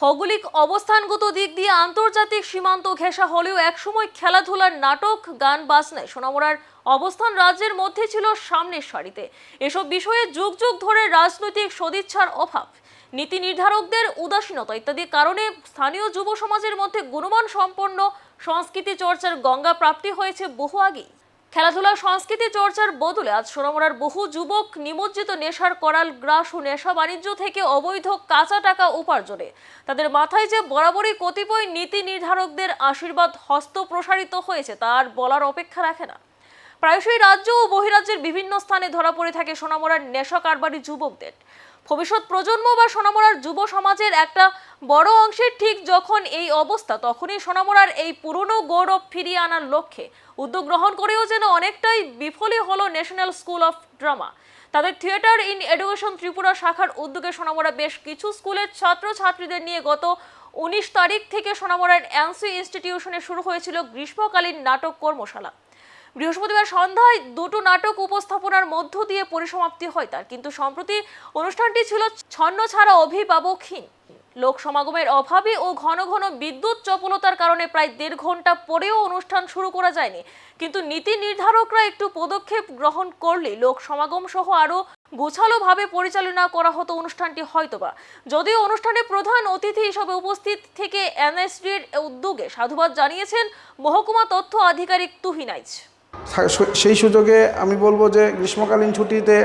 ভৌগোলিক অবস্থানগত দিক দিয়ে আন্তর্জাতিক সীমান্ত ঘেঁষা হলেও একসময় খেলাধুলার নাটক, গান বাজনায় সোনামুড়ার অবস্থান রাজ্যের মধ্যে ছিল সামনের সারিতে। এসব বিষয়ে যুগ যুগ ধরে রাজনৈতিক সদিচ্ছার অভাব, নীতি নির্ধারকদের উদাসীনতা ইত্যাদি কারণে স্থানীয় যুব সমাজের মধ্যে গুণমান সম্পন্ন সংস্কৃতি চর্চার গঙ্গা প্রাপ্তি হয়েছে বহু আগেই। খেলাধুলা সংস্কৃতি চর্চার বদলে আজ সোনামুড়ার বহু যুবক নিমজ্জিত নেশার করাল, গ্রাস ও নেশা বাণিজ্য থেকে অবৈধ কাঁচা টাকা উপার্জনে। তাদের মাথায় যে বরাবরই কতিপয় নীতি নির্ধারকদের আশীর্বাদ হস্ত প্রসারিত হয়েছে তার বলার অপেক্ষা রাখে না। প্রায়শই রাজ্য ও বহিরাজ্যের বিভিন্ন স্থানে ধরা পড়ে থাকে সোনামুড়ার নেশা কারবারি যুবকদের। ভবিষ্যৎ প্রজন্ম বা সোনামুড়ার যুব সমাজের একটা বড় অংশের ঠিক যখন এই অবস্থা, তখনই সোনামুড়ার এই পুরনো গৌরব ফিরিয়ে আনার লক্ষ্যে উদ্যোগ গ্রহণ করেও যেন অনেকটাই বিফলই হলো ন্যাশনাল স্কুল অফ ড্রামা তাদের থিয়েটার ইন এডুকেশন ত্রিপুরা শাখার উদ্যোগে সোনামুড়া বেশ কিছু স্কুলের ছাত্র ছাত্রীদের নিয়ে গত উনিশ তারিখ থেকে সোনামুড়ার এনসি ইনস্টিটিউশনে শুরু হয়েছিল গ্রীষ্মকালীন নাটক কর্মশালা। বৃহস্পতিবার সন্ধ্যায় দুটো নাটক উপস্থাপনার মধ্য দিয়ে পরিসমাপ্তি হয় তার। কিন্তু সম্প্রতি অনুষ্ঠানটি ছিল ছন্ন ছাড়া অভিভাবকহীন। লোক সমাগমের অভাবে ও ঘন ঘন বিদ্যুৎ চপলতার কারণে প্রায় দেড় ঘণ্টা পরেও অনুষ্ঠান শুরু করা যায়নি। কিন্তু নীতি নির্ধারকরা একটু পদক্ষেপ গ্রহণ করলে লোক সমাগম সহ আরও গোছালোভাবে পরিচালনা করা হতো অনুষ্ঠানটি হয়তোবা। যদিও অনুষ্ঠানে প্রধান অতিথি হিসেবে উপস্থিত থেকে এনএসডির উদ্যোগে সাধুবাদ জানিয়েছেন মহকুমা তথ্য আধিকারিক তুহিনাইজ। সেই সুযোগে আমি বলব যে গ্রীষ্মকালীন ছুটিতে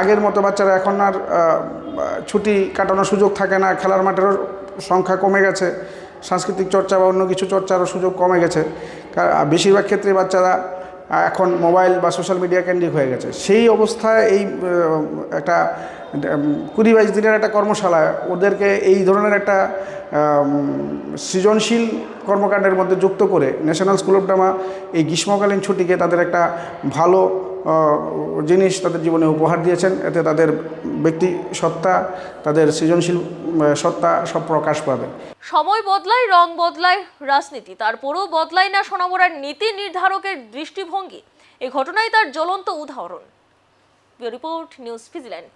আগের মতো বাচ্চারা এখন আর ছুটি কাটানোর সুযোগ থাকে না, খেলার মাঠেরও সংখ্যা কমে গেছে, সাংস্কৃতিক চর্চা বা অন্য কিছু চর্চারও সুযোগ কমে গেছে। বেশিরভাগ ক্ষেত্রে বাচ্চারা এখন মোবাইল বা সোশ্যাল মিডিয়া কেন্দ্রিক হয়ে গেছে। সেই অবস্থায় এই একটা কুড়ি বাইশ দিনের একটা কর্মশালা, ওদেরকে এই ধরনের একটা সৃজনশীল কর্মকাণ্ডের মধ্যে যুক্ত করে ন্যাশনাল স্কুল অফ ড্রামা এই গ্রীষ্মকালীন ছুটিকে তাদের একটা ভালো জিনিস তাদের জীবনে উপহার দিয়েছেন। এতে তাদের ব্যক্তি সত্তা, তাদের সৃজনশীল সত্তা সব প্রকাশ পাবে। সময় বদলায়, রং বদলায়, রাজনীতি। তারপরেও বদলায় না সোনামুড়ার নীতি নির্ধারকের দৃষ্টিভঙ্গি। এ ঘটনাই তার জ্বলন্ত উদাহরণ। Report, news ফিজিল্যান্ড